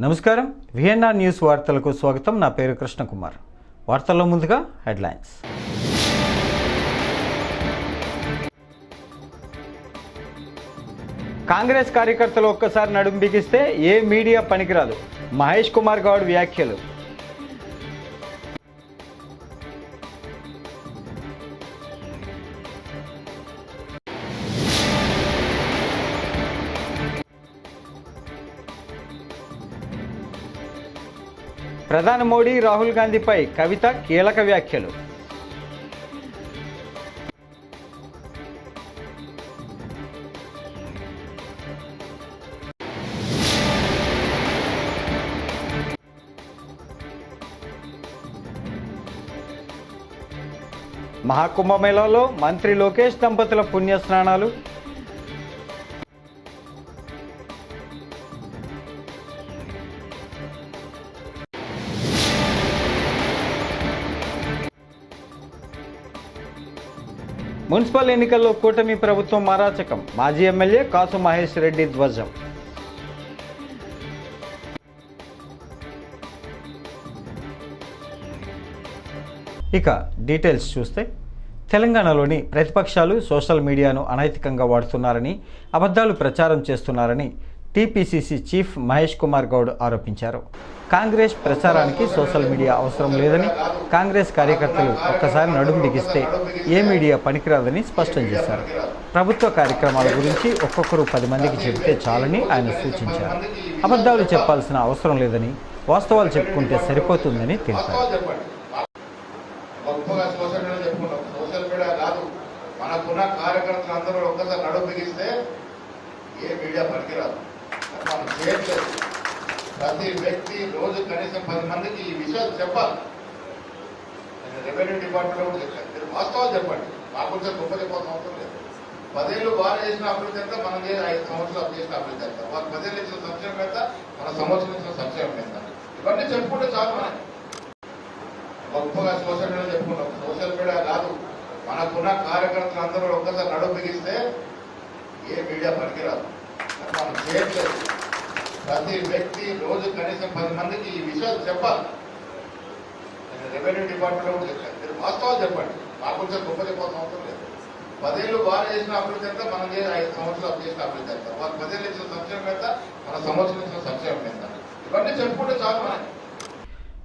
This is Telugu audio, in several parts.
నమస్కారం. విఎన్ఆర్ న్యూస్ వార్తలకు స్వాగతం. నా పేరు కృష్ణకుమార్. వార్తల్లో ముందుగా హెడ్లైన్స్. కాంగ్రెస్ కార్యకర్తలు ఒక్కసారి నడుం బిగిస్తే ఏ మీడియా పనికిరాదు. మహేష్ కుమార్ గౌడ్ వ్యాఖ్యలు. ప్రధాని మోడీ రాహుల్ గాంధీపై కవిత కీలక వ్యాఖ్యలు. మహాకుంభమేళాలో మంత్రి లోకేష్ దంపతుల పుణ్యస్నానాలు. మున్సిపల్ ఎన్నికల్లో కూటమి ప్రభుత్వం మారాచకం మాజీ ఎమ్మెల్యే కాసు మహేష్ రెడ్డి ధ్వజం. ఇక డీటెయిల్స్ చూస్తే తెలంగాణలోని ప్రతిపక్షాలు సోషల్ మీడియాను అనైతికంగా వాడుతున్నారని అబద్ధాలు ప్రచారం చేస్తున్నారని టీపీసీసీ చీఫ్ మహేష్ కుమార్ గౌడ్ ఆరోపించారు. కాంగ్రెస్ ప్రచారానికి సోషల్ మీడియా అవసరం లేదని కాంగ్రెస్ కార్యకర్తలు ఒక్కసారి నడుం బిగిస్తే ఏ మీడియా పనికిరాదని స్పష్టం చేశారు. ప్రభుత్వ కార్యక్రమాల గురించి ఒక్కొక్కరు పది మందికి చెబితే చాలని ఆయన సూచించారు. అబద్ధాలు చెప్పాల్సిన అవసరం లేదని వాస్తవాలు చెప్పుకుంటే సరిపోతుందని తెలిపారు. మనకున్న కార్యకర్తలు అందరూ ఒక్కసారి నడుం బిగిస్తే ఏ మీడియా పనికిరాదు. మనం చేయట్లేదు ప్రతి వ్యక్తి రోజు కనీసం పది మందికి ఈ విషయాలు చెప్పాలి. నేను రెవెన్యూ డిపార్ట్మెంట్ కూడా చెప్పాను. మీరు వాస్తవాలు చెప్పండి. మా గురించి గొప్ప చెప్పాల్సిన అవసరం లేదు. పదేళ్ళు బాగా చేసిన అభివృద్ధి ఎంత మనం చేసిన ఐదు సంవత్సరాలు చేసిన అభివృద్ధి ఎంత వారు పదేళ్ళు ఇచ్చిన సంక్షేమం ఎంత? మన సంవత్సరం ఇచ్చిన సంక్షేమం ఎంత? ఇవన్నీ చెప్పుకుంటే చాలు మనకి. గొప్పగా సోషల్ మీడియా చెప్పుకుంటాం. సోషల్ మీడియా కాదు. మనకున్న కార్యకర్తలు అందరూ ఒక్కసారి నడుపు బిగిస్తే ఏ మీడియా పనికిరాదు. మనం చేయట్లేదు ప్రతి వ్యక్తి రోజు కనీసం పది మందికి ఈ విషయాలు చెప్పాలి. నేను రెవెన్యూ డిపార్ట్మెంట్ కూడా చెప్పాను. మీరు వాస్తవాలు చెప్పండి. మా గురించి గొప్ప చెప్పాల్సిన అవసరం లేదు. పదేళ్ళు వారు చేసిన అభివృద్ధి ఎంత మనం చేసిన ఐదు సంవత్సరాలు చేసిన అభివృద్ధి ఎంత వారు పదేళ్ళు ఇచ్చిన సంక్షేమం ఎంత? మన సంవత్సరం ఇచ్చిన సంక్షేమం ఎంత? ఇవన్నీ చెప్పుకుంటే చాలు మనకి.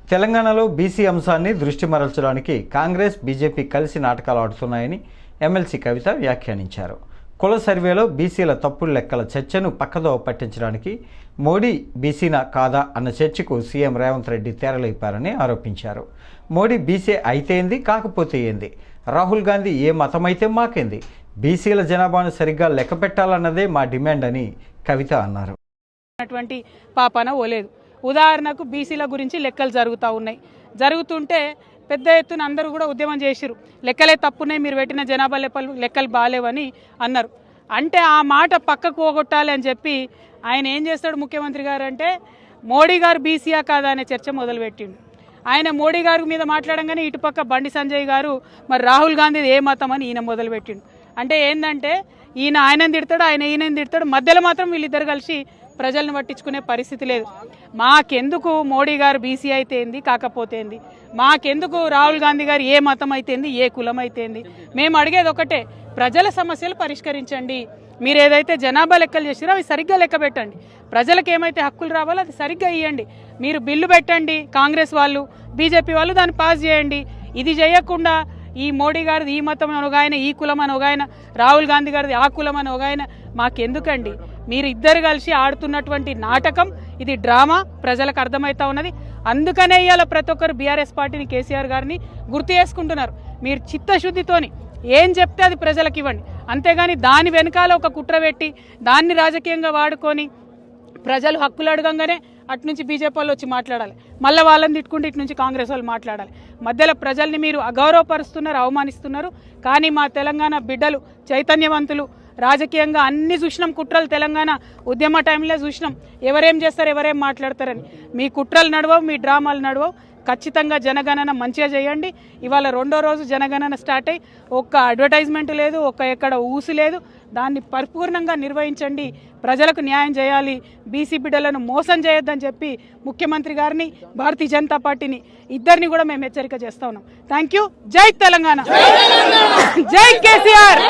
తెలంగాణలో బీసీ అంశాన్ని దృష్టి మరల్చడానికి కాంగ్రెస్ బీజేపీ కలిసి నాటకాలు ఆడుతున్నాయని ఎమ్మెల్సీ కవిత వ్యాఖ్యానించారు. కుల సర్వేలో బీసీల తప్పుడు లెక్కల చర్చను పక్కదో పట్టించడానికి మోడీ బీసీనా కాదా అన్న చర్చకు సీఎం రేవంత్ రెడ్డి తెరలేపారని ఆరోపించారు. మోడీ బీసీ అయితే ఏంది కాకపోతే ఏంది? రాహుల్ గాంధీ ఏ మతమైతే మాకేంది? బీసీల జనాభాను సరిగ్గా లెక్క పెట్టాలన్నదే మా డిమాండ్ అని కవిత అన్నారు. అటువంటి పాపన ఓలేదు. ఉదాహరణకు బీసీల గురించి లెక్కలు జరుగుతూ ఉన్నాయి. జరుగుతుంటే పెద్ద ఎత్తున అందరూ కూడా ఉద్యమం చేసిరు లెక్కలే తప్పున్నాయి మీరు పెట్టిన జనాభా లెక్కలు లెక్కలు బాగాలేవని అన్నారు. అంటే ఆ మాట పక్కకు పోగొట్టాలి అని చెప్పి ఆయన ఏం చేస్తాడు ముఖ్యమంత్రి గారు అంటే మోడీ గారు బీసీఆ కాదా అనే చర్చ మొదలుపెట్టిండు. ఆయన మోడీ గారి మీద మాట్లాడంగానే ఇటుపక్క బండి సంజయ్ గారు మరి రాహుల్ గాంధీ ఏ మతం అని ఈయన మొదలుపెట్టిండు. అంటే ఏంటంటే ఈయన ఆయనని తిడతాడు ఆయన ఈయనని తిడతాడు మధ్యలో మాత్రం వీళ్ళిద్దరు కలిసి ప్రజలను పట్టించుకునే పరిస్థితి లేదు. మాకెందుకు మోడీ గారు బీసీ అయితే ఏంది కాకపోతే ఏంది మాకెందుకు రాహుల్ గాంధీ గారు ఏ మతం అయితేంది ఏ కులం అయితేంది మేము అడిగేది ఒకటే ప్రజల సమస్యలు పరిష్కరించండి. మీరు ఏదైతే జనాభా లెక్కలు చేసిరో అవి సరిగ్గా లెక్క పెట్టండి. ప్రజలకు ఏమైతే హక్కులు రావాలో అది సరిగ్గా ఇవ్వండి మీరు బిల్లు పెట్టండి కాంగ్రెస్ వాళ్ళు బీజేపీ వాళ్ళు దాన్ని పాస్ చేయండి. ఇది చేయకుండా ఈ మోడీ గారిది ఈ మతం అని ఒక ఆయన ఈ కులం అని ఒక ఆయన రాహుల్ గాంధీ గారిది ఆ కులం అని ఒక ఆయన మాకెందుకండి? మీరు ఇద్దరు కలిసి ఆడుతున్నటువంటి నాటకం ఇది డ్రామా ప్రజలకు అర్థమవుతా ఉన్నది. అందుకనే ఇవాళ ప్రతి ఒక్కరు బీఆర్ఎస్ పార్టీని కేసీఆర్ గారిని గుర్తు చేసుకుంటున్నారు. మీరు చిత్తశుద్ధితోని ఏం చెప్తే అది ప్రజలకు ఇవ్వండి. అంతేగాని దాని వెనకాల ఒక కుట్ర పెట్టి దాన్ని రాజకీయంగా వాడుకొని ప్రజలు హక్కులు అడగంగానే అటు నుంచి బీజేపీ వాళ్ళు వచ్చి మాట్లాడాలి. మళ్ళీ వాళ్ళని తిట్టుకుంటే ఇటు నుంచి కాంగ్రెస్ వాళ్ళు మాట్లాడాలి. మధ్యలో ప్రజల్ని మీరు అగౌరవపరుస్తున్నారు అవమానిస్తున్నారు. కానీ మా తెలంగాణ బిడ్డలు చైతన్యవంతులు రాజకీయంగా అన్ని చూసినాం కుట్రలు తెలంగాణ ఉద్యమ టైంలో చూసినాం. ఎవరేం చేస్తారు ఎవరేం మాట్లాడతారని. మీ కుట్రలు నడవవు మీ డ్రామాలు నడవవు. ఖచ్చితంగా జనగణన మంచిగా చేయండి. ఇవాళ రెండో రోజు జనగణన స్టార్ట్ అయ్యి ఒక్క అడ్వర్టైజ్మెంట్ లేదు ఒక్క ఎక్కడ ఊసి లేదు. దాన్ని పరిపూర్ణంగా నిర్వహించండి. ప్రజలకు న్యాయం చేయాలి. బీసీ బిడ్డలను మోసం చేయొద్దని చెప్పి ముఖ్యమంత్రి గారిని భారతీయ జనతా పార్టీని ఇద్దరిని కూడా మేము హెచ్చరిక చేస్తా ఉన్నాం. Thank you. జై తెలంగాణ. జై కేసీఆర్.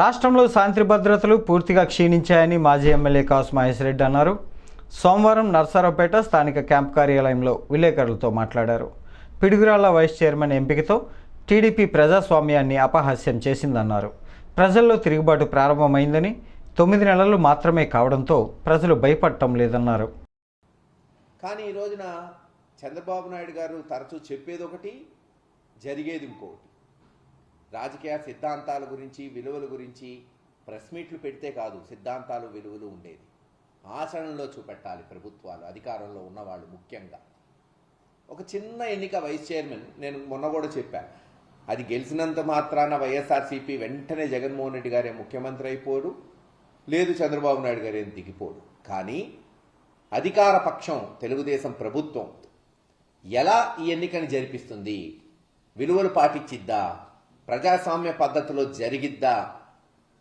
రాష్ట్రంలో శాంతి భద్రతలు పూర్తిగా క్షీణించాయని మాజీ ఎమ్మెల్యే కాసు మహేష్ రెడ్డి అన్నారు. సోమవారం నర్సారావుపేట స్థానిక క్యాంప్ కార్యాలయంలో విలేకరులతో మాట్లాడారు. పిడుగురాళ్ళ వైస్ చైర్మన్ ఎంపికతో టీడీపీ ప్రజాస్వామ్యాన్ని అపహాస్యం చేసిందన్నారు. ప్రజల్లో తిరుగుబాటు ప్రారంభమైందని తొమ్మిది నెలలు మాత్రమే కావడంతో ప్రజలు భయపడటం లేదన్నారు. కానీ ఈ రోజున చంద్రబాబు నాయుడు గారు తరచూ చెప్పేది ఒకటి జరిగేది ఇంకొకటి రాజకీయ సిద్ధాంతాల గురించి విలువల గురించి ప్రెస్ మీట్లు పెడితే కాదు సిద్ధాంతాలు విలువలు ఉండేది. ఆచరణలో చూపెట్టాలి ప్రభుత్వాలు అధికారంలో ఉన్నవాళ్ళు ముఖ్యంగా. ఒక చిన్న ఎన్నిక వైస్ చైర్మన్ నేను మొన్న కూడా చెప్పాను. అది గెలిచినంత మాత్రాన వైఎస్ఆర్సీపీ వెంటనే జగన్మోహన్ రెడ్డి గారే ముఖ్యమంత్రి అయిపోడు లేదు చంద్రబాబు నాయుడు గారు ఏం దిగిపోడు. కానీ అధికార పక్షం తెలుగుదేశం ప్రభుత్వం ఎలా ఈ ఎన్నికని జరిపిస్తుంది విలువలు పాటించిద్దా ప్రజాస్వామ్య పద్ధతిలో జరిగిద్దా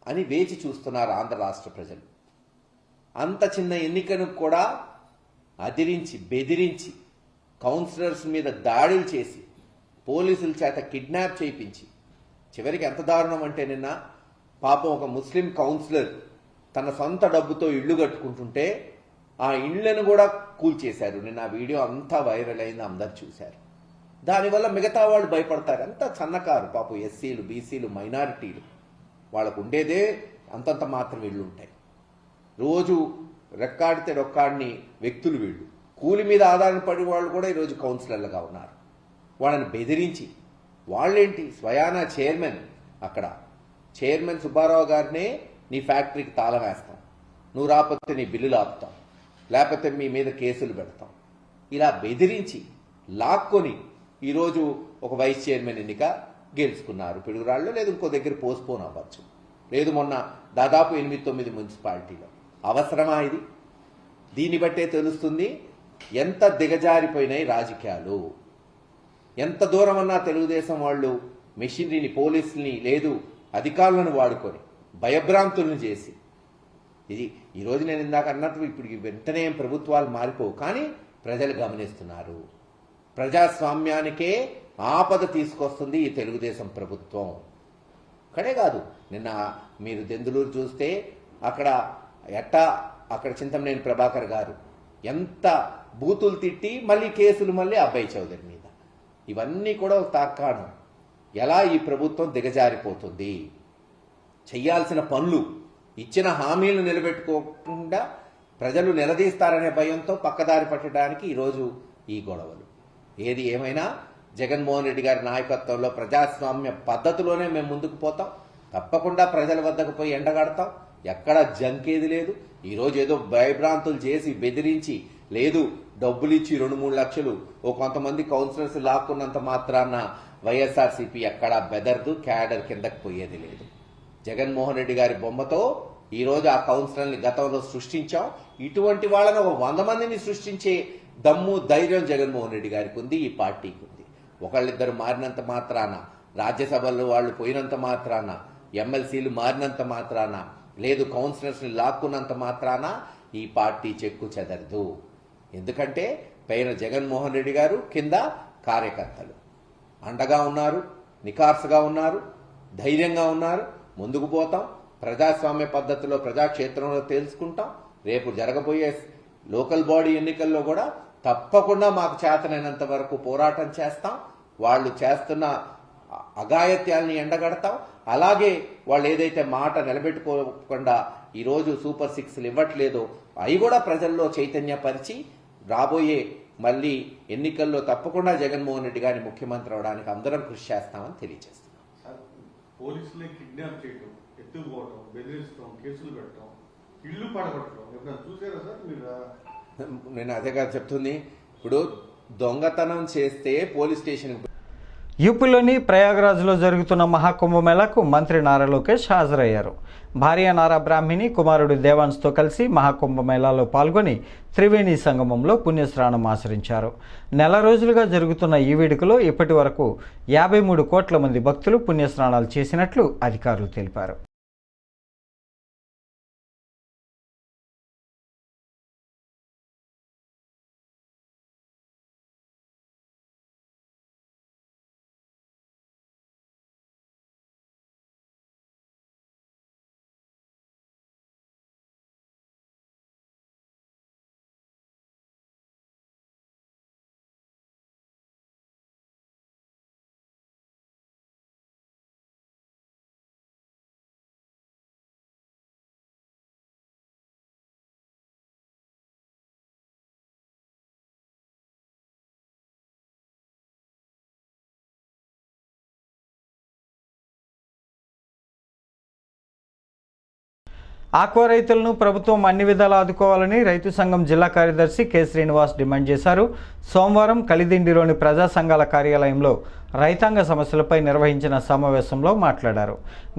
అని వేచి చూస్తున్నారు ఆంధ్ర రాష్ట్ర ప్రజలు. అంత చిన్న ఎన్నికను కూడా అదిరించి బెదిరించి కౌన్సిలర్స్ మీద దాడులు చేసి పోలీసుల చేత కిడ్నాప్ చేయించి చివరికి ఎంత దారుణం అంటే నిన్న పాపం ఒక ముస్లిం కౌన్సిలర్ తన సొంత డబ్బుతో ఇళ్ళు కట్టుకుంటుంటే ఆ ఇళ్ళను కూడా కూల్చేశారు. నిన్న ఆ వీడియో అంతా వైరల్ అయింది అందరు చూశారు. దానివల్ల మిగతా వాళ్ళు భయపడతారు. అంత సన్నకారు పాపం ఎస్సీలు బీసీలు మైనారిటీలు. వాళ్ళకు ఉండేదే అంతంత మాత్రం ఇళ్ళు ఉంటాయి. రోజు రెక్కాడితే రొక్కాడిని వ్యక్తులు వీళ్ళు. కూలి మీద ఆధారపడి వాళ్ళు కూడా ఈరోజు కౌన్సిలర్లుగా ఉన్నారు. వాళ్ళని బెదిరించి వాళ్ళేంటి? స్వయానా చైర్మన్? అక్కడ చైర్మన్ సుబ్బారావు గారినే నీ ఫ్యాక్టరీకి తాళం వేస్తాం. నువ్వు రాకపోతే నీ బిల్లులు ఆపుతాం లేకపోతే మీ మీద కేసులు పెడతాం. ఇలా బెదిరించి లాక్కొని ఈరోజు ఒక వైస్ చైర్మన్ ఎన్నిక గెలుచుకున్నారు. పిడుగురాళ్ళు లేదు ఇంకో దగ్గర పోస్ట్పోన్ అవ్వచ్చు. లేదు మొన్న దాదాపు ఎనిమిది తొమ్మిది మున్సిపాలిటీలో. అవసరమా ఇది? దీన్ని బట్టే తెలుస్తుంది ఎంత దిగజారిపోయినాయి రాజకీయాలు. ఎంత దూరం అన్నా తెలుగుదేశం వాళ్ళు మెషినరీని పోలీసుల్ని లేదు అధికారులను వాడుకొని భయభ్రాంతులను చేసి. ఇది ఈరోజు నేను ఇందాక అన్నట్టు ఇప్పుడు వెంటనే ప్రభుత్వాలు మారిపోవు. కానీ ప్రజలు గమనిస్తున్నారు. ప్రజాస్వామ్యానికే ఆపద తీసుకొస్తుంది ఈ తెలుగుదేశం ప్రభుత్వం. అక్కడే కాదు నిన్న మీరు దెందులూరు చూస్తే అక్కడ ఎట్టా అక్కడ చింతమనేని ప్రభాకర్ గారు ఎంత బూతులు తిట్టి మళ్ళీ కేసులు మళ్ళీ అబ్బాయి చౌదరి మీద. ఇవన్నీ కూడా ఒక తార్కాణం. ఎలా ఈ ప్రభుత్వం దిగజారిపోతుంది? చెయ్యాల్సిన పనులు ఇచ్చిన హామీలు నిలబెట్టుకోకుండా ప్రజలు నిలదీస్తారనే భయంతో పక్కదారి పట్టడానికి ఈరోజు ఈ గొడవలు. ఏది ఏమైనా జగన్మోహన్ రెడ్డి గారి నాయకత్వంలో ప్రజాస్వామ్య పద్ధతిలోనే మేము ముందుకు పోతాం. తప్పకుండా ప్రజల వద్దకు పోయి ఎండగడతాం. ఎక్కడ జంకేది లేదు. ఈరోజు ఏదో భయభ్రాంతులు చేసి బెదిరించి లేదు డబ్బులు ఇచ్చి రెండు మూడు లక్షలు. ఓ కొంతమంది కౌన్సిలర్స్ లాక్కున్నంత మాత్రాన వైఎస్ఆర్సీపీ ఎక్కడా బెదర్దు క్యాడర్ కిందకు పోయేది లేదు. జగన్మోహన్ రెడ్డి గారి బొమ్మతో ఈ రోజు ఆ కౌన్సిలర్ని గతంలో సృష్టించాం. ఇటువంటి వాళ్ళని ఒక వంద మందిని సృష్టించే దమ్ము ధైర్యం జగన్మోహన్ రెడ్డి గారికి ఉంది ఈ పార్టీకి ఉంది. ఒకళ్ళిద్దరు మారినంత మాత్రాన రాజ్యసభలో వాళ్ళు పోయినంత మాత్రాన ఎమ్మెల్సీలు మారినంత మాత్రాన లేదు కౌన్సిలర్స్ని లాక్కున్నంత మాత్రాన ఈ పార్టీ చెక్కు చెదరదు. ఎందుకంటే పైన జగన్మోహన్ రెడ్డి గారు కింద కార్యకర్తలు. అండగా ఉన్నారు నికార్సుగా ఉన్నారు ధైర్యంగా ఉన్నారు. ముందుకు పోతాం ప్రజాస్వామ్య పద్ధతిలో ప్రజాక్షేత్రంలో తెలుసుకుంటాం రేపు జరగబోయే లోకల్ బాడీ ఎన్నికల్లో కూడా తప్పకుండా మాకు చేతనైనంత వరకు పోరాటం చేస్తాం. వాళ్ళు చేస్తున్న అగాయత్యాలని ఎండగడతాం. అలాగే వాళ్ళు ఏదైతే మాట నిలబెట్టుకోకుండా ఈరోజు సూపర్ సిక్స్లు ఇవ్వట్లేదో అవి కూడా ప్రజల్లో చైతన్యపరిచి రాబోయే మళ్ళీ ఎన్నికల్లో తప్పకుండా జగన్మోహన్ రెడ్డి గారిని ముఖ్యమంత్రి అవడానికి అందరం కృషి చేస్తామని తెలియజేస్తున్నాం. పోలీసులే కిడ్నాప్ ఎత్తుకుపోవటం బెదిరించడం కేసులు పెట్టడం ఇల్లు పడగొట్టడం ఎప్పుడైనా చూసారా సార్ మీరు? నేను అదే కాదు చెప్తుంది. ఇప్పుడు దొంగతనం చేస్తే పోలీస్ స్టేషన్కి యూపీలోని ప్రయాగరాజ్లో జరుగుతున్న మహాకుంభమేళకు మంత్రి నారా లోకేష్ హాజరయ్యారు. భార్య నారా బ్రాహ్మిణి కుమారుడు దేవాన్స్తో కలిసి మహాకుంభమేళాలో పాల్గొని త్రివేణి సంగమంలో పుణ్యస్నానం ఆచరించారు. నెల రోజులుగా జరుగుతున్న ఈ వేడుకలో ఇప్పటి వరకు యాభై మూడు కోట్ల మంది భక్తులు పుణ్యస్నానాలు చేసినట్లు అధికారులు తెలిపారు. ఆక్వా రైతులను ప్రభుత్వం అన్ని విధాలా ఆదుకోవాలని రైతు సంఘం జిల్లా కార్యదర్శి కె శ్రీనివాస్ డిమాండ్ చేశారు. సోమవారం కలిదిండిలోని ప్రజా సంఘాల కార్యాలయంలో రైతాంగ సమస్యలపై నిర్వహించిన సమావేశంలో మాట్లాడారు.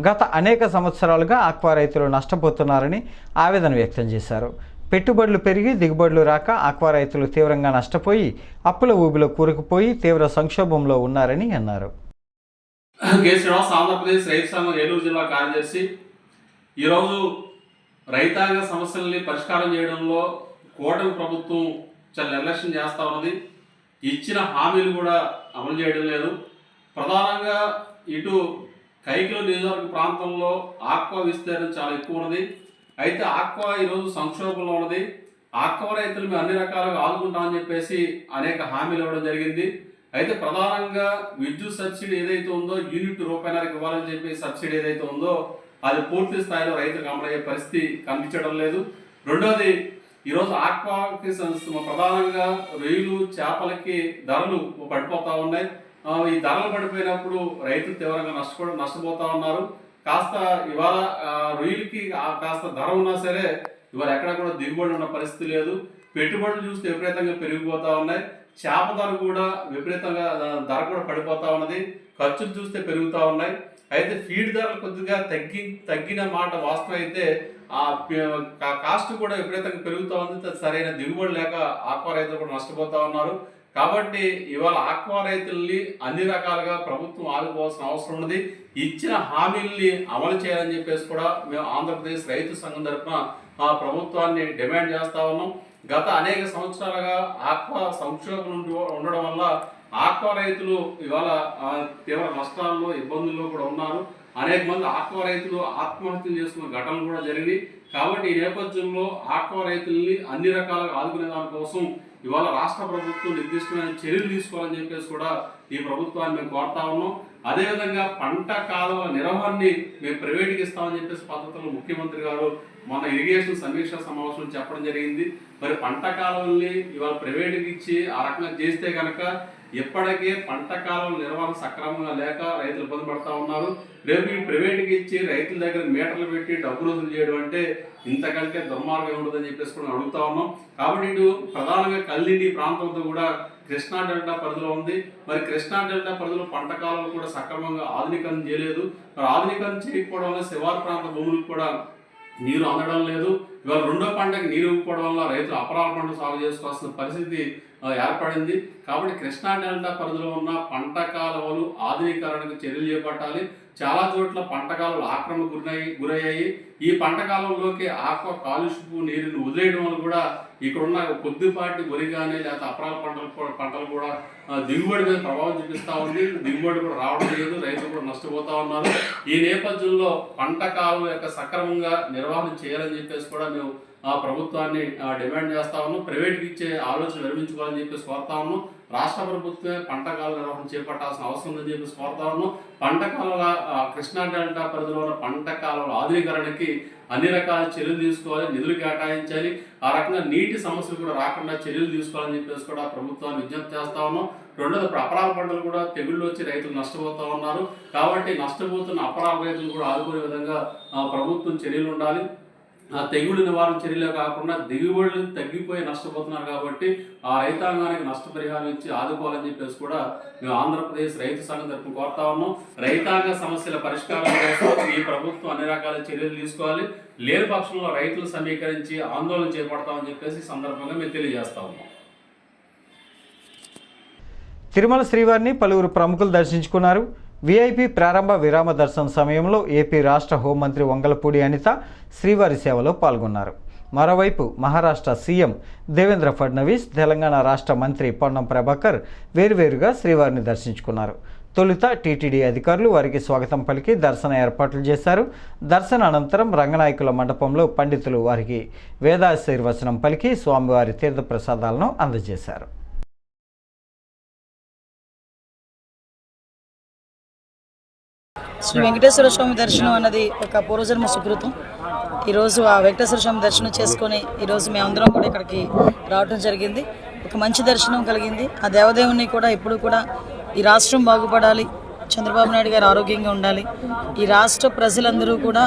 గత అనేక సంవత్సరాలుగా ఆక్వా రైతులు నష్టపోతున్నారని ఆవేదన వ్యక్తం చేశారు. పెట్టుబడులు పెరిగి దిగుబడులు రాక ఆక్వా రైతులు తీవ్రంగా నష్టపోయి అప్పుల ఊబిలో కూరుకుపోయి తీవ్ర సంక్షోభంలో ఉన్నారని అన్నారు. శ్రీనివాస్ ఆంధ్రప్రదేశ్ రైతు సంఘం ఏలూరు జిల్లా కార్యదర్శి ఈరోజు రైతాంగ సమస్యల్ని పరిష్కారం చేయడంలో కూటమి ప్రభుత్వం చాలా నిర్లక్ష్యం చేస్తూ ఉన్నది. ఇచ్చిన హామీలు కూడా అమలు చేయడం లేదు. ప్రధానంగా ఇటు కైకిలు నియోజకవర్గ ప్రాంతంలో ఆక్వా విస్తీర్ణం చాలా ఎక్కువ ఉన్నది. అయితే ఆక్వా ఈరోజు సంక్షోభంలో ఉన్నది. ఆక్వా రైతులు మేము అన్ని రకాలుగా ఆదుకుంటామని చెప్పేసి అనేక హామీలు ఇవ్వడం జరిగింది. అయితే ప్రధానంగా విద్యుత్ సబ్సిడీ ఏదైతే ఉందో యూనిట్ రూపాయలకు ఇవ్వాలని చెప్పి సబ్సిడీ ఏదైతే ఉందో అది పూర్తి స్థాయిలో రైతులకు అమలయ్యే పరిస్థితి కనిపించడం లేదు. రెండోది ఈరోజు ఆక్వాకి సంస్థ- ప్రధానంగా రొయ్యలు చేపలకి ధరలు పడిపోతూ ఉన్నాయి. ఈ ధరలు పడిపోయినప్పుడు రైతులు తీవ్రంగా నష్టపో నష్టపోతూ ఉన్నారు. కాస్త ఇవాళ రొయ్యలకి కాస్త ధర ఉన్నా సరే ఇవాళ ఎక్కడ కూడా దిగుబడి ఉన్న పరిస్థితి లేదు. పెట్టుబడులు చూస్తే విపరీతంగా పెరిగిపోతూ ఉన్నాయి. చేప ధర కూడా విపరీతంగా ధర కూడా పడిపోతూ ఉన్నది. ఖర్చులు చూస్తే పెరుగుతూ ఉన్నాయి. అయితే ఫీడ్ ధరలు కొద్దిగా తగ్గి తగ్గిన మాట వాస్తవం అయితే ఆ కాస్ట్ కూడా విపరీతంగా పెరుగుతూ ఉంది. సరైన దిగుబడి లేక ఆక్వా రైతులు కూడా నష్టపోతూ ఉన్నారు. కాబట్టి ఇవాళ ఆక్వా రైతుల్ని అన్ని రకాలుగా ప్రభుత్వం ఆదుకోవాల్సిన అవసరం ఉన్నది. ఇచ్చిన హామీల్ని అమలు చేయాలని చెప్పేసి కూడా మేము ఆంధ్రప్రదేశ్ రైతు సంఘం తరఫున ఆ ప్రభుత్వాన్ని డిమాండ్ చేస్తా ఉన్నాం. గత అనేక సంవత్సరాలుగా ఆక్వా సంక్షోభం ఉండడం వల్ల ఆక్వా రైతులు ఇవాళ తీవ్ర నష్టాల్లో ఇబ్బందుల్లో కూడా ఉన్నారు. అనేక మంది ఆక్వా రైతులు ఆత్మహత్యలు చేసుకున్న ఘటనలు కూడా జరిగినాయి. కాబట్టి ఈ నేపథ్యంలో ఆక్వా రైతుల్ని అన్ని రకాలుగా ఆదుకునే దానికోసం ఇవాళ రాష్ట్ర ప్రభుత్వం నిర్దిష్టమైన చర్యలు తీసుకోవాలని చెప్పేసి కూడా ఈ ప్రభుత్వాన్ని మేము కోరుతా ఉన్నాం. అదేవిధంగా పంట కాలువ నిర్వహణని మేము ప్రైవేట్కి ఇస్తామని చెప్పేసి పద్ధతిలో ముఖ్యమంత్రి గారు మొన్న ఇరిగేషన్ సమీక్ష సమావేశం చెప్పడం జరిగింది. మరి పంట కాలువల్ని ఇవాళ ప్రైవేట్కి ఇచ్చి ఆ రకంగా చేస్తే కనుక ఇప్పటికే పంట కాలం నిర్వహణ సక్రమంగా లేక రైతులు ఇబ్బంది పడతా ఉన్నారు. రేపు ఈ ప్రైవేట్కి ఇచ్చి రైతుల దగ్గర మీటర్లు పెట్టి డబ్బులు రోజులు చేయడం అంటే ఇంతకంటే దుర్మార్గం ఉండదని చెప్పేసి కూడా అడుగుతా ఉన్నాం. కాబట్టి ఇటు ప్రధానంగా కల్లిండి ప్రాంతంతో కూడా కృష్ణా డెల్టా పరిధిలో ఉంది. మరి కృష్ణా డెల్టా పరిధిలో పంట కాలం కూడా సక్రమంగా ఆధునికం చేయలేదు. మరి ఆధునికం చేయకపోవడం వల్ల శివారు ప్రాంత భూములకు కూడా నీరు అందడం లేదు. ఇవాళ రెండో పంటకి నీరు ఇవ్వకపోవడం వల్ల రైతులు అపరాల పంట సాగు చేసుకోవాల్సిన పరిస్థితి ఏర్పడింది. కాబట్టి కృష్ణా డెల్టా పరిధిలో ఉన్న పంట కాలువలు ఆధునీకరణకు చర్యలు చేపట్టాలి. చాలా చోట్ల పంట కాలువలు ఆక్రమ గురయ్యి గురయ్యాయి. ఈ పంట కాలంలోకి ఆక్వ కాలుష్యపు నీరుని వదిలేయడం వల్ల కూడా ఇక్కడున్న కొద్దిపాటి వరి కానీ లేకపోతే అపరాల పంటలు పంటలు కూడా దిగుబడి మీద ప్రభావం చూపిస్తూ ఉంది. దిగుబడి కూడా రావడం లేదు. రైతులు కూడా నష్టపోతా ఉన్నారు. ఈ నేపథ్యంలో పంట కాలువ యొక్క సక్రమంగా నిర్వహణ చేయాలని చెప్పేసి కూడా మేము ఆ ప్రభుత్వాన్ని డిమాండ్ చేస్తా ఉన్నాం. ప్రైవేట్కి ఇచ్చే ఆలోచన విరమించుకోవాలని చెప్పేసి కోరుతా ఉన్నాం. రాష్ట్ర ప్రభుత్వమే పంట నిర్వహణ చేపట్టాల్సిన అవసరం ఉందని చెప్పేసి కోరుతా ఉన్నాం. పంట కృష్ణా డెల్టా పరిధిలో ఉన్న పంట ఆధునీకరణకి అన్ని రకాల చర్యలు తీసుకోవాలి నిధులు కేటాయించాలి. ఆ రకంగా నీటి సమస్యలు కూడా రాకుండా చర్యలు తీసుకోవాలని చెప్పేసి కూడా ప్రభుత్వాన్ని విజ్ఞప్తి చేస్తా ఉన్నాం. రెండోది అపరాల పంటలు కూడా తెగుళ్ళు వచ్చి రైతులు నష్టపోతా ఉన్నారు. కాబట్టి నష్టపోతున్న అపరాల రైతులు కూడా ఆదుకునే విధంగా ప్రభుత్వం చర్యలు ఉండాలి. ఆ తెగులు నివారణ చర్యలే కాకుండా దిగుబడులు తగ్గిపోయి నష్టపోతున్నారు కాబట్టి ఆ రైతాంగానికి నష్టపరిహారం ఇచ్చి ఆదుకోవాలని చెప్పేసి కూడా మేము ఆంధ్రప్రదేశ్ రైతు సంఘం తరఫున కోరుతా ఉన్నాం. రైతాంగ సమస్యల పరిష్కారం కోసం ఈ ప్రభుత్వం అన్ని రకాల చర్యలు తీసుకోవాలి. లేని పక్షంలో రైతులు సమీకరించి ఆందోళన చేపడతామని చెప్పేసి సందర్భంగా మేము తెలియజేస్తా ఉన్నాం. తిరుమల శ్రీవారిని పలువురు ప్రముఖులు దర్శించుకున్నారు. విఐపి ప్రారంభ విరామ దర్శనం సమయంలో ఏపీ రాష్ట్ర హోంమంత్రి వంగలపూడి అనిత శ్రీవారి సేవలో పాల్గొన్నారు. మరోవైపు మహారాష్ట్ర సీఎం దేవేంద్ర ఫడ్నవీస్ తెలంగాణ రాష్ట్ర మంత్రి పొన్నం ప్రభాకర్ వేరువేరుగా శ్రీవారిని దర్శించుకున్నారు. తొలుత టీటీడీ అధికారులు వారికి స్వాగతం పలికి దర్శన ఏర్పాట్లు చేశారు. దర్శన అనంతరం రంగనాయకుల మండపంలో పండితులు వారికి వేదాశీర్వచనం పలికి స్వామివారి తీర్థప్రసాదాలను అందజేశారు. శ్రీ వెంకటేశ్వర స్వామి దర్శనం అన్నది ఒక పూర్వజన్మ సుకృతం. ఈరోజు ఆ వెంకటేశ్వర స్వామి దర్శనం చేసుకొని ఈరోజు మేమందరం కూడా ఇక్కడికి రావడం జరిగింది. ఒక మంచి దర్శనం కలిగింది. ఆ దేవదేవుని కూడా ఎప్పుడు కూడా ఈ రాష్ట్రం బాగుపడాలి చంద్రబాబు నాయుడు గారు ఆరోగ్యంగా ఉండాలి. ఈ రాష్ట్ర ప్రజలందరూ కూడా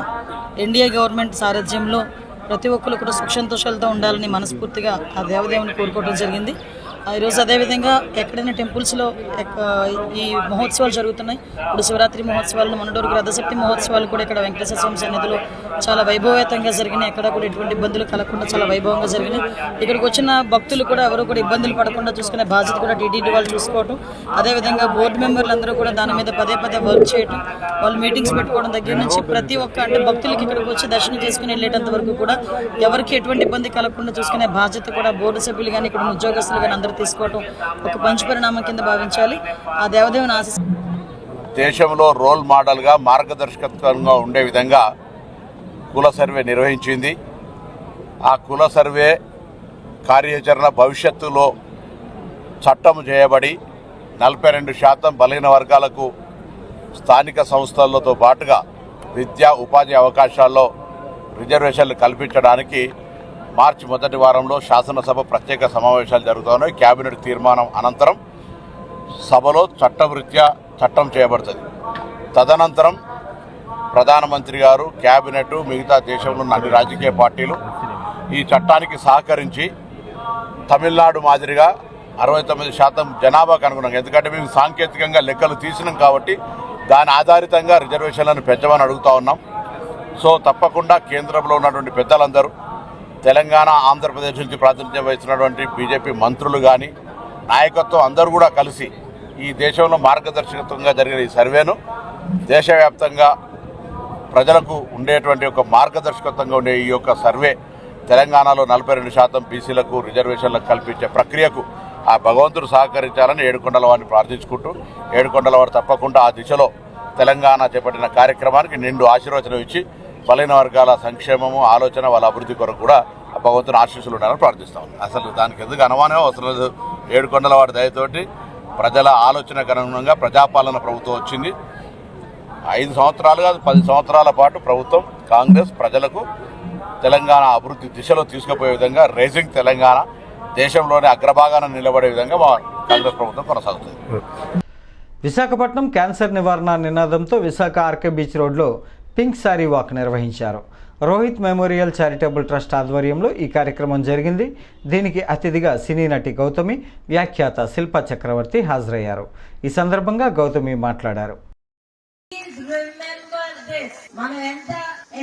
ఎన్డీఏ గవర్నమెంట్ సారథ్యంలో ప్రతి ఒక్కరు కూడా సుఖ సంతోషాలతో ఉండాలని మనస్ఫూర్తిగా ఆ దేవదేవుని కోరుకోవడం జరిగింది. ఈరోజు అదేవిధంగా ఎక్కడైనా టెంపుల్స్లో ఎక్క- ఈ మహోత్సవాలు జరుగుతున్నాయి. ఇప్పుడు శివరాత్రి మహోత్సవాలు మొన్నటి రథసప్తి మహోత్సవాలు కూడా ఇక్కడ వెంకటేశ్వర స్వామి సన్నిధిలో చాలా వైభవేతంగా జరిగినాయి. ఎక్కడ కూడా ఎటువంటి ఇబ్బందులు కలగకుండా చాలా వైభవంగా జరిగినాయి. ఇక్కడికి వచ్చిన భక్తులు కూడా ఎవరు కూడా ఇబ్బందులు పడకుండా చూసుకునే బాధ్యత కూడా టీటీడీ వాళ్ళు చూసుకోవటం. అదేవిధంగా బోర్డు మెంబర్లు అందరూ కూడా దాని మీద పదే పదే వర్క్ చేయటం. వాళ్ళు మీటింగ్స్ పెట్టుకోవడం దగ్గర నుంచి ప్రతి ఒక్క అంటే భక్తులకి ఇక్కడికి వచ్చి దర్శనం చేసుకుని వెళ్ళేటంత వరకు కూడా ఎవరికి ఎటువంటి ఇబ్బంది కలగకుండా చూసుకునే బాధ్యత కూడా బోర్డు సభ్యులు కానీ ఇక్కడ ఉద్యోగస్తులు కానీ అందరూ తీసుకోవటం ఒక పంచ పరిణామం కింద భావించాలి. ఆ దేవదేవుని ఆశ దేశంలో రోల్ మోడల్గా మార్గదర్శకత్వంగా ఉండే విధంగా కుల సర్వే నిర్వహించింది. ఆ కుల సర్వే కార్యాచరణ భవిష్యత్తులో చట్టం చేయబడి నలభై రెండు శాతం బలహీన వర్గాలకు స్థానిక సంస్థలతో పాటుగా విద్యా ఉపాధి అవకాశాల్లో రిజర్వేషన్లు కల్పించడానికి మార్చి మొదటి వారంలో శాసనసభ ప్రత్యేక సమావేశాలు జరుగుతున్నాయి. కేబినెట్ తీర్మానం అనంతరం సభలో చట్టవృత్యా చట్టం చేయబడుతుంది. తదనంతరం ప్రధానమంత్రి గారు కేబినెట్ మిగతా దేశంలో ఉన్న అన్ని రాజకీయ పార్టీలు ఈ చట్టానికి సహకరించి తమిళనాడు మాదిరిగా అరవై తొమ్మిది శాతం జనాభాకు అనుగుణంగా ఎందుకంటే మేము సాంకేతికంగా లెక్కలు తీసినాం కాబట్టి దాని ఆధారితంగా రిజర్వేషన్లను పెంచమని అడుగుతా ఉన్నాం. సో తప్పకుండా కేంద్రంలో ఉన్నటువంటి పెద్దలందరూ తెలంగాణ ఆంధ్రప్రదేశ్ నుంచి ప్రాతినిధ్యం వహిస్తున్నటువంటి బీజేపీ మంత్రులు కానీ నాయకత్వం అందరూ కూడా కలిసి ఈ దేశంలో మార్గదర్శకత్వంగా జరిగిన ఈ సర్వేను దేశవ్యాప్తంగా ప్రజలకు ఉండేటువంటి ఒక మార్గదర్శకత్వంగా ఉండే ఈ యొక్క సర్వే తెలంగాణలో నలభై రెండు శాతం బీసీలకు రిజర్వేషన్లకు కల్పించే ప్రక్రియకు ఆ భగవంతుడు సహకరించాలని ఏడుకొండల వారిని ప్రార్థించుకుంటూ ఏడుకొండల వారు తప్పకుండా ఆ దిశలో తెలంగాణ చేపట్టిన కార్యక్రమానికి నిండు ఆశీర్వచనం ఇచ్చి బలైన వర్గాల సంక్షేమము ఆలోచన వాళ్ళ అభివృద్ధి కొరకు కూడా భగవంతుని ఆశీస్సులు ఉండాలని ప్రార్థిస్తాం. అసలు దానికి ఎందుకు అనుమానం అవసరం లేదు. ఏడుకొండల వాడి దయతోటి ప్రజల ఆలోచనకు అనుగుణంగా ప్రజాపాలన ప్రభుత్వం వచ్చింది. ఐదు సంవత్సరాలు కాదు పది సంవత్సరాల పాటు ప్రభుత్వం కాంగ్రెస్ ప్రజలకు తెలంగాణ అభివృద్ధి దిశలో తీసుకుపోయే విధంగా రేసింగ్ తెలంగాణ దేశంలోనే అగ్రభాగాన నిలబడే విధంగా కాంగ్రెస్ ప్రభుత్వం కొనసాగుతుంది. విశాఖపట్నం క్యాన్సర్ నివారణ నినాదంతో విశాఖ ఆర్కే బీచ్ రోడ్లో పింక్ సారీ వాక్ నిర్వహించారు. రోహిత్ మెమోరియల్ చారిటబుల్ ట్రస్ట్ ఆధ్వర్యంలో ఈ కార్యక్రమం జరిగింది. దీనికి అతిథిగా సినీ నటి గౌతమి వ్యాఖ్యాత శిల్ప చక్రవర్తి హాజరయ్యారు. ఈ సందర్భంగా గౌతమి మాట్లాడారు. మనం ఎంత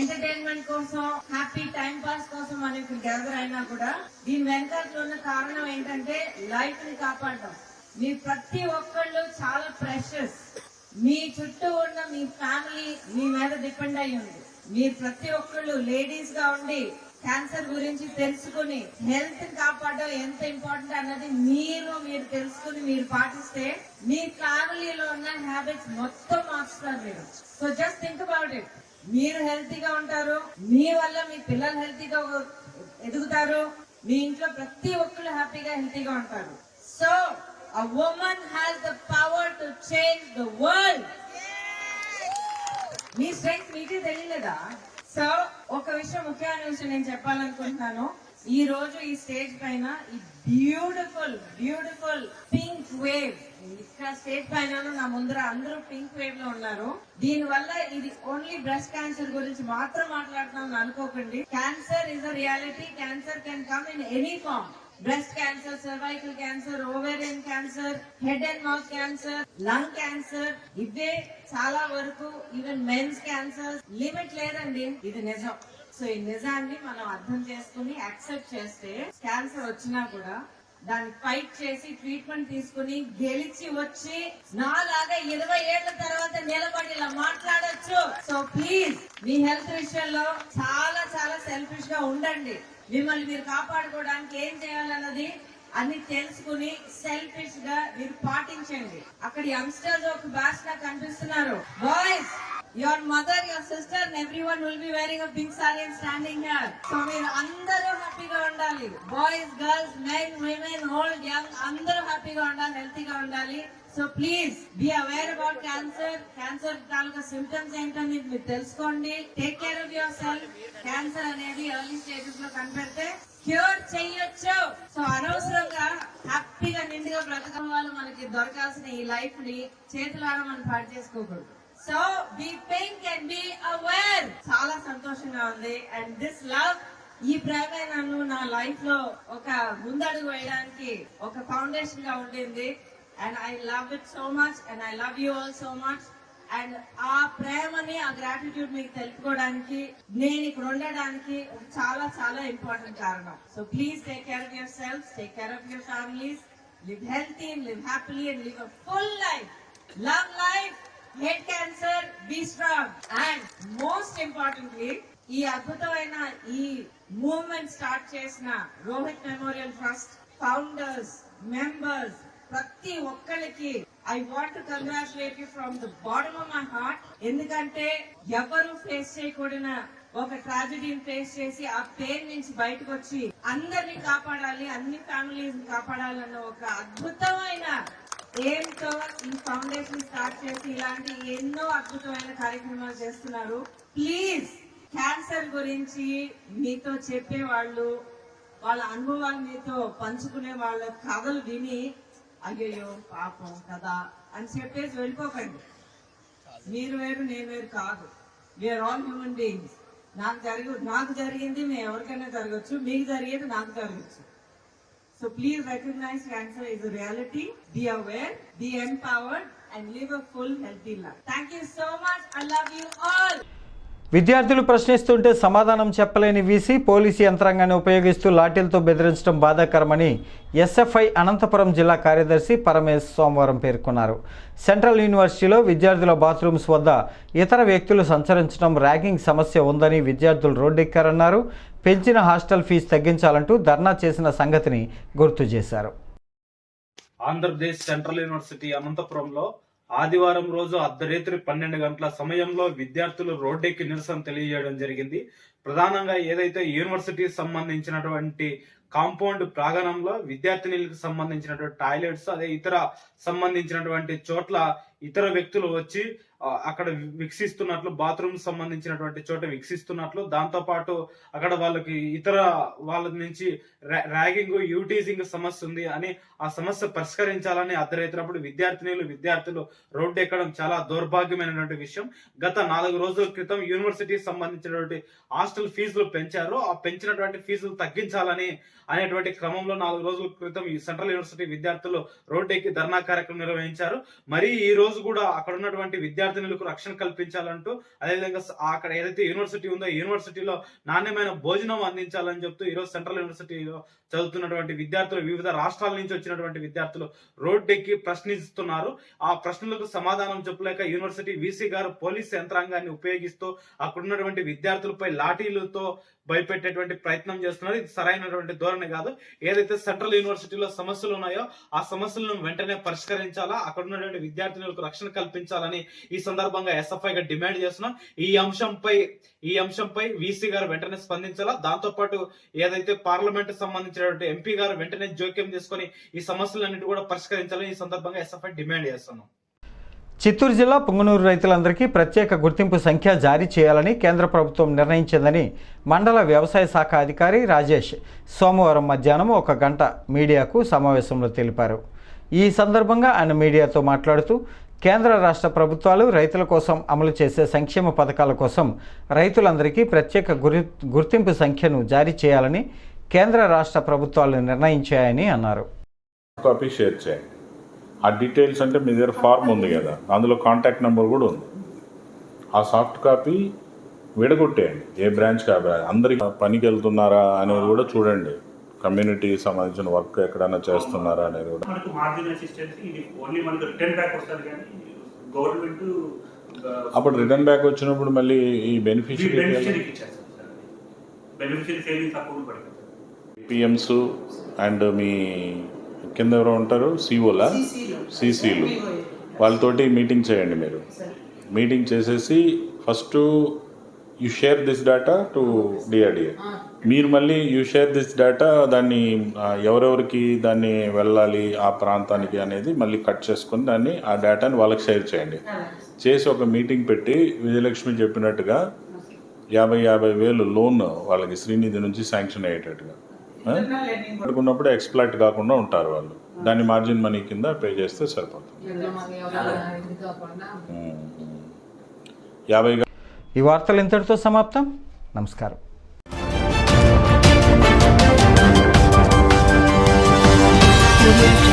ఎంటర్టైన్మెంట్ కోసం హ్యాపీ టైం పాస్ కోసం మనం ఇక్కడ గ్యాదర్ అయినా కూడా దీని వెనకాల ఉన్న కారణం ఏంటంటే లైఫ్ని కాపాడడం. మీ ప్రతి ఒక్కళ్ళు చాలా ప్రెషస్ మీ చుట్టూ ఉన్న మీ ఫ్యామిలీ మీ మీద డిపెండ్ అయి ఉంది. మీరు ప్రతి ఒక్కళ్ళు లేడీస్గా ఉండి క్యాన్సర్ గురించి తెలుసుకుని హెల్త్ కాపాడడం ఎంత ఇంపార్టెంట్ అన్నది మీరు మీరు తెలుసుకుని మీరు పాటిస్తే మీ ఫ్యామిలీలో ఉన్న హ్యాబిట్స్ మొత్తం మార్చుతారు మీరు. So just think about it మీరు హెల్తీగా ఉంటారు మీ వల్ల మీ పిల్లలు హెల్తీగా ఎదుగుతారు మీ ఇంట్లో ప్రతి ఒక్కరు హ్యాపీగా హెల్తీగా ఉంటారు. So a woman has the power to change the world మీ స్ట్రెంగ్త్ మీకే తెలియలేదా సో ఒక విషయం ముఖ్యమైన విషయం నేను చెప్పాలనుకుంటున్నాను. ఈ రోజు ఈ స్టేజ్ పైన ఈ బ్యూటిఫుల్ బ్యూటిఫుల్ పింక్ వేవ్ ఇక్కడ స్టేజ్ పైన నా ముందర అందరూ పింక్ వేవ్లో ఉన్నారు. దీని వల్ల ఇది ఓన్లీ బ్రెస్ట్ క్యాన్సర్ గురించి మాత్రం మాట్లాడుతున్నాం అనుకోకండి. Cancer is a reality cancer can come in any form breast cancer cervical cancer ovarian cancer head and mouth cancer lung cancer ఇవే చాలా వరకు ఈవెన్ మెన్స్ క్యాన్సర్ లిమిట్ లేదండి. ఇది నిజం. సో ఈ నిజాన్ని మనం అర్థం చేసుకుని యాక్సెప్ట్ చేస్తే క్యాన్సర్ వచ్చినా కూడా దాన్ని ఫైట్ చేసి ట్రీట్మెంట్ తీసుకుని గెలిచి వచ్చి నాలాగా ఇరవై ఏళ్ళ తర్వాత నిలబడి ఇలా మాట్లాడచ్చు. సో ప్లీజ్ మీ హెల్త్ విషయంలో చాలా చాలా సెల్ఫిష్గా ఉండండి. మిమ్మల్ని మీరు కాపాడుకోవడానికి ఏం చేయాలన్నది అన్ని తెలుసుకుని సెల్ఫిష్గా మీరు పాటించండి. అక్కడ యంగ్స్టర్స్ ఒక బ్యాచ్గా కనిపిస్తున్నారు. Boys your mother your sister every one will be wearing a pink sari and standing here so మీరు అందరూ ఉండాలి. Boys girls men women old young అందరూ హ్యాపీగా ఉండాలి హెల్తీగా ఉండాలి. So please be aware about cancer cancer taluka symptoms ఏంటని మీరు తెలుసుకోండి. Take care of your self cancer అనేది ఎర్లీ స్టేజెస్లో కనిపెడితే క్యూర్ చెయ్యొచ్చు. సో అనవసరంగా హ్యాపీగా నిండుగా బ్రతకడం వల్ల మనకి దొరకాల్సిన ఈ లైఫ్ని చేతులారా మనం పాటు చేసుకోకూడదు. So be pink and be aware చాలా సంతోషంగా ఉంది. అండ్ దిస్ లవ్ ఈ ప్రేమే నన్ను నా లైఫ్లో ఒక ముందడుగు వేయడానికి ఒక ఫౌండేషన్గా ఉండింది. And I love it so much and I love you all so much and ఆ ప్రేమని ఆ గ్రాటిట్యూడ్ మీకు తెలుపుకోవడానికి నేను ఇక్కడ ఉండడానికి చాలా చాలా ఇంపార్టెంట్ కారణం. So please take care of your self take care of your families live healthy live happily and live full life love life head cancer be strong and most importantly ఈ అద్భుతమైన ఈ మూవ్మెంట్ స్టార్ట్ చేసిన Rohit memorial trust founders members ప్రతి ఒక్కరికి I want to congratulate you from the bottom of my heart ఎందుకంటే ఎవరు ఫేస్ చేయకూడన ఒక ట్రాజడీని ఫేస్ చేసి ఆ పెయిన్ నుంచి బయటకు వచ్చి అందరిని కాపాడాలి అన్ని ఫ్యామిలీస్ కాపాడాలన్న ఒక అద్భుతమైన ఎయిమ్తో ఈ ఫౌండేషన్ స్టార్ట్ చేసి ఇలాంటి ఎన్నో అద్భుతమైన కార్యక్రమాలు చేస్తున్నారు. ప్లీజ్ క్యాన్సర్ గురించి మీతో చెప్పే వాళ్ళు వాళ్ళ అనుభవాలు మీతో పంచుకునే వాళ్ళ కథలు విని అయ్యయ్యో పాపం కదా అని చెప్పేసి వెళ్ళిపోకండి. మీరు వేరు నేను వేరు కాదు. వీఆర్ ఆల్ హ్యూమన్ బీయింగ్స్ నాకు జరిగి నాకు జరిగింది మేము ఎవరికైనా జరగచ్చు. మీకు జరిగేది నాకు జరగచ్చు. So please recognize cancer is reality be aware be empowered and live a full healthy life thank you so much I love you all విద్యార్థులు ప్రశ్నిస్తుంటే సమాధానం చెప్పలేని వీసీ పోలీసు యంత్రాంగాన్ని ఉపయోగిస్తూ లాఠీలతో బెదిరించడం బాధాకరమని ఎస్ఎఫ్ఐ అనంతపురం జిల్లా కార్యదర్శి పరమేశ్ సోమవారం పేర్కొన్నారు. సెంట్రల్ యూనివర్సిటీలో విద్యార్థుల బాత్రూమ్స్ వద్ద ఇతర వ్యక్తులు సంచరించడం ర్యాగింగ్ సమస్య ఉందని విద్యార్థులు రోడ్డెక్కారన్నారు. పెంచిన హాస్టల్ ఫీజు తగ్గించాలంటూ ధర్నా చేసిన సంగతిని గుర్తు చేశారు. ఆంధ్రప్రదేశ్ సెంట్రల్ యూనివర్సిటీ అనంతపురంలో ఆదివారం రోజు అర్ధరాత్రి పన్నెండు గంటల సమయంలో విద్యార్థులు రోడ్డెక్కి నిరసన తెలియజేయడం జరిగింది. ప్రధానంగా ఏదైతే యూనివర్సిటీకి సంబంధించినటువంటి కాంపౌండ్ ప్రాంగణంలో విద్యార్థినీలకు సంబంధించినటువంటి టాయిలెట్స్ అదే ఇతర సంబంధించినటువంటి చోట్ల ఇతర వ్యక్తులు వచ్చి అక్కడ వికసిస్తున్నట్లు బాత్రూమ్ సంబంధించినటువంటి చోట వికసిస్తున్నట్లు దాంతో పాటు అక్కడ వాళ్ళకి ఇతర వాళ్ళ నుంచి ర్యాగింగ్ యూటీజింగ్ సమస్య ఉంది అని ఆ సమస్య పరిష్కరించాలని అర్థరైతున్నప్పుడు విద్యార్థినులు విద్యార్థులు రోడ్డు ఎక్కడం చాలా దౌర్భాగ్యమైనటువంటి విషయం. గత నాలుగు రోజుల క్రితం యూనివర్సిటీకి సంబంధించినటువంటి హాస్టల్ ఫీజులు పెంచారు. ఆ పెంచినటువంటి ఫీజులు తగ్గించాలని అనేటువంటి క్రమంలో నాలుగు రోజుల క్రితం ఈ సెంట్రల్ యూనివర్సిటీ విద్యార్థులు రోడ్డు ఎక్కి ధర్నా కార్యక్రమం నిర్వహించారు. మరి ఈ రోజు కూడా అక్కడ ఉన్నటువంటి విద్యార్థినులకు రక్షణ కల్పించాలంటూ అదేవిధంగా అక్కడ ఏదైతే యూనివర్సిటీ ఉందో యూనివర్సిటీలో నాణ్యమైన భోజనం అందించాలని చెప్తూ ఈరోజు సెంట్రల్ యూనివర్సిటీలో చదువుతున్నటువంటి విద్యార్థులు వివిధ రాష్ట్రాల నుంచి వచ్చినటువంటి విద్యార్థులు రోడ్డెక్కి ప్రశ్నిస్తున్నారు. ఆ ప్రశ్నలకు సమాధానం చెప్పలేక యూనివర్సిటీ వీసీ గారు పోలీస్ యంత్రాంగాన్ని ఉపయోగిస్తూ అక్కడ ఉన్నటువంటి విద్యార్థులపై లాఠీలతో భయపెట్టేటువంటి ప్రయత్నం చేస్తున్నారు. ఇది సరైనటువంటి ధోరణి కాదు. ఏదైతే సెంట్రల్ యూనివర్సిటీలో సమస్యలు ఉన్నాయో ఆ సమస్యలను వెంటనే పరిష్కరించాలా? అక్కడ ఉన్నటువంటి విద్యార్థినులకు రక్షణ కల్పించాలని ఈ సందర్భంగా ఎస్ఎఫ్ఐ గా డిమాండ్ చేస్తున్నాం. ఈ అంశంపై ఈ అంశంపై వీసీ గారు వెంటనే స్పందించాలా? దాంతో పాటు ఏదైతే పార్లమెంట్ సంబంధించినటువంటి ఎంపీ గారు వెంటనే జోక్యం తీసుకొని ఈ సమస్యలన్నిటి కూడా పరిష్కరించాలని ఈ సందర్భంగా ఎస్ఎఫ్ఐ డిమాండ్ చేస్తున్నాం. చిత్తూరు జిల్లా పుంగనూరు రైతులందరికీ ప్రత్యేక గుర్తింపు సంఖ్య జారీ చేయాలని కేంద్ర ప్రభుత్వం నిర్ణయించిందని మండల వ్యవసాయ శాఖ అధికారి రాజేష్ సోమవారం మధ్యాహ్నం ఒక గంట మీడియాకు సమావేశంలో తెలిపారు. ఈ సందర్భంగా ఆయన మీడియాతో మాట్లాడుతూ కేంద్ర రాష్ట్ర ప్రభుత్వాలు రైతుల కోసం అమలు చేసే సంక్షేమ పథకాల కోసం రైతులందరికీ ప్రత్యేక గురి గుర్తింపు సంఖ్యను జారీ చేయాలని కేంద్ర రాష్ట్ర ప్రభుత్వాలు నిర్ణయించాయని అన్నారు. కాపీ షేర్ చేయండి ఆ డీటెయిల్స్ అంటే మీ దగ్గర ఫార్మ్ ఉంది కదా. అందులో కాంటాక్ట్ నెంబర్ కూడా ఉంది. ఆ సాఫ్ట్ కాపీ విడగొట్టేయండి. ఏ బ్రాంచ్ బ్రాంచ్ అందరికి పనికి వెళ్తున్నారా అనేది కూడా చూడండి. కమ్యూనిటీకి సంబంధించిన వర్క్ ఎక్కడైనా చేస్తున్నారా అనేది కూడా. గవర్నమెంట్ అప్పుడు రిటర్న్ బ్యాక్ వచ్చినప్పుడు మళ్ళీ ఈ బెనిఫిషియరీ పిఎమ్స్ అండ్ మీ కింద ఎవరో ఉంటారు? సిఓలా సిసిలు వాళ్ళతోటి మీటింగ్ చేయండి మీరు. మీటింగ్ చేసేసి first you share this data to DRDA మీరు మళ్ళీ యూ షేర్ దిస్ డేటా దాన్ని ఎవరెవరికి దాన్ని వెళ్ళాలి ఆ ప్రాంతానికి అనేది మళ్ళీ కట్ చేసుకొని దాన్ని ఆ డేటాని వాళ్ళకి షేర్ చేయండి. చేసి ఒక మీటింగ్ పెట్టి విజయలక్ష్మి చెప్పినట్టుగా యాభై యాభై వేలు లోన్ వాళ్ళకి శ్రీనిధి నుంచి శాంక్షన్ అయ్యేటట్టుగా. ఆ? పట్టుకున్నప్పుడు ఎక్స్ప్లాయిట్ కాకుండా ఉంటారు వాళ్ళు దాన్ని మార్జిన్ మనీ కింద పే చేస్తే సరిపోతుంది. యాభై ఈ వార్తలు ఇంతటితో సమాప్తం నమస్కారం Thank